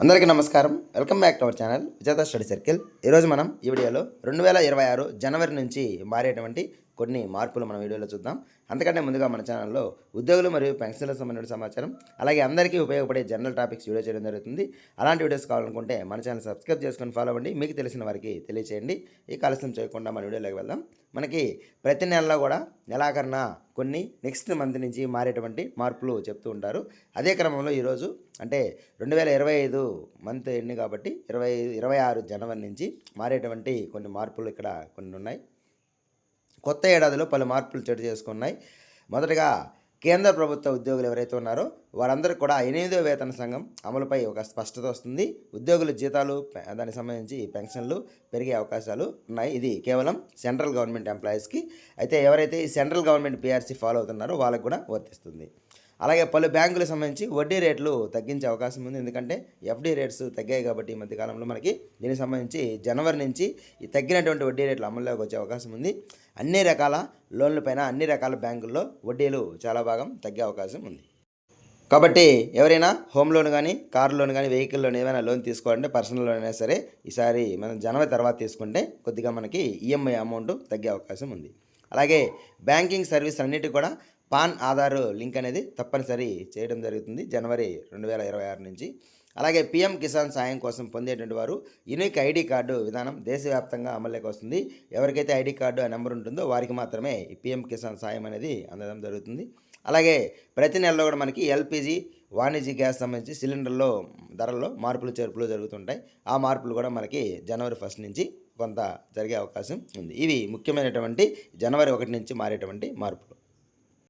అందరికీ నమస్కారం. Welcome back to our channel Vijetha study circle. ఈరోజు మనం ఈ వీడియోలో రెండు వేల ఇరవై ఆరు జనవరి నుంచి మారేటువంటి కొన్ని మార్పులు మన వీడియోలో చూద్దాం. అంతకంటే ముందుగా మన ఛానల్లో ఉద్యోగులు మరియు పెన్షన్లకు సంబంధించిన సమాచారం అలాగే అందరికీ ఉపయోగపడే జనరల్ టాపిక్స్ వీడియో చేయడం జరుగుతుంది. అలాంటి వీడియోస్ కావాలనుకుంటే మన ఛానల్ సబ్స్క్రైబ్ చేసుకొని ఫాలో అవ్వండి. మీకు తెలిసిన వారికి తెలియచేయండి. ఈ కాలుష్యం చేయకుండా మన వీడియోలోకి వెళ్దాం. మనకి ప్రతి నెలలో కూడా నెలాఖరున కొన్ని నెక్స్ట్ మంత్ నుంచి మారేటువంటి మార్పులు చెప్తూ ఉంటారు. అదే క్రమంలో ఈరోజు అంటే రెండు వేల ఇరవై ఐదు మంత్ ఎండ్ కాబట్టి ఇరవై ఇరవై ఆరు జనవరి నుంచి మారేటువంటి కొన్ని మార్పులు ఇక్కడ కొన్ని ఉన్నాయి. కొత్త ఏడాదిలో పలు మార్పులు చోటు చేసుకున్నాయి. మొదటగా కేంద్ర ప్రభుత్వ ఉద్యోగులు ఎవరైతే ఉన్నారో వారందరికీ కూడా ఎనిమిదో వేతన సంఘం అమలుపై ఒక స్పష్టత వస్తుంది. ఉద్యోగుల జీతాలు దానికి సంబంధించి పెన్షన్లు పెరిగే అవకాశాలు ఉన్నాయి. ఇది కేవలం సెంట్రల్ గవర్నమెంట్ ఎంప్లాయీస్కి. అయితే ఎవరైతే ఈ సెంట్రల్ గవర్నమెంట్ పిఆర్సీ ఫాలో అవుతున్నారో వాళ్ళకు కూడా వర్తిస్తుంది. అలాగే పలు బ్యాంకులకు సంబంధించి వడ్డీ రేట్లు తగ్గించే అవకాశం ఉంది. ఎందుకంటే ఎఫ్డి రేట్స్ తగ్గాయి కాబట్టి ఈ మధ్యకాలంలో మనకి దీనికి సంబంధించి జనవరి నుంచి ఈ తగ్గినటువంటి వడ్డీ రేట్లు అమల్లోకి వచ్చే అవకాశం ఉంది. అన్ని రకాల లోన్ల పైన అన్ని రకాల బ్యాంకుల్లో వడ్డీలు చాలా భాగం తగ్గే అవకాశం ఉంది. కాబట్టి ఎవరైనా హోమ్ లోన్ కానీ కార్ లోన్ కానీ వెహికల్ లోన్ ఏమైనా లోన్ తీసుకోవాలంటే పర్సనల్ లోన్ అయినా సరే ఈసారి మనం జనవరి తర్వాత తీసుకుంటే కొద్దిగా మనకి ఈఎంఐ అమౌంట్ తగ్గే అవకాశం ఉంది. అలాగే బ్యాంకింగ్ సర్వీస్ అన్నిటి కూడా పాన్ ఆధార్ లింక్ అనేది తప్పనిసరి చేయడం జరుగుతుంది జనవరి రెండు వేల ఇరవై ఆరు నుంచి. అలాగే పీఎం కిసాన్ సాయం కోసం పొందేటువంటి వారు యూనిక్ ఐడి కార్డు విధానం దేశవ్యాప్తంగా అమల్లోకి వస్తుంది. ఎవరికైతే ఐడి కార్డు ఆ నెంబర్ ఉంటుందో వారికి మాత్రమే ఈ పీఎం కిసాన్ సాయం అనేది అందడం జరుగుతుంది. అలాగే ప్రతి నెలలో కూడా మనకి ఎల్పిజి వాణిజ్య గ్యాస్ సంబంధించి సిలిండర్లో ధరల్లో మార్పులు చేర్పులు జరుగుతుంటాయి. ఆ మార్పులు కూడా మనకి జనవరి ఫస్ట్ నుంచి కొంత జరిగే అవకాశం ఉంది. ఇవి ముఖ్యమైనటువంటి జనవరి ఒకటి నుంచి మారేటువంటి మార్పులు.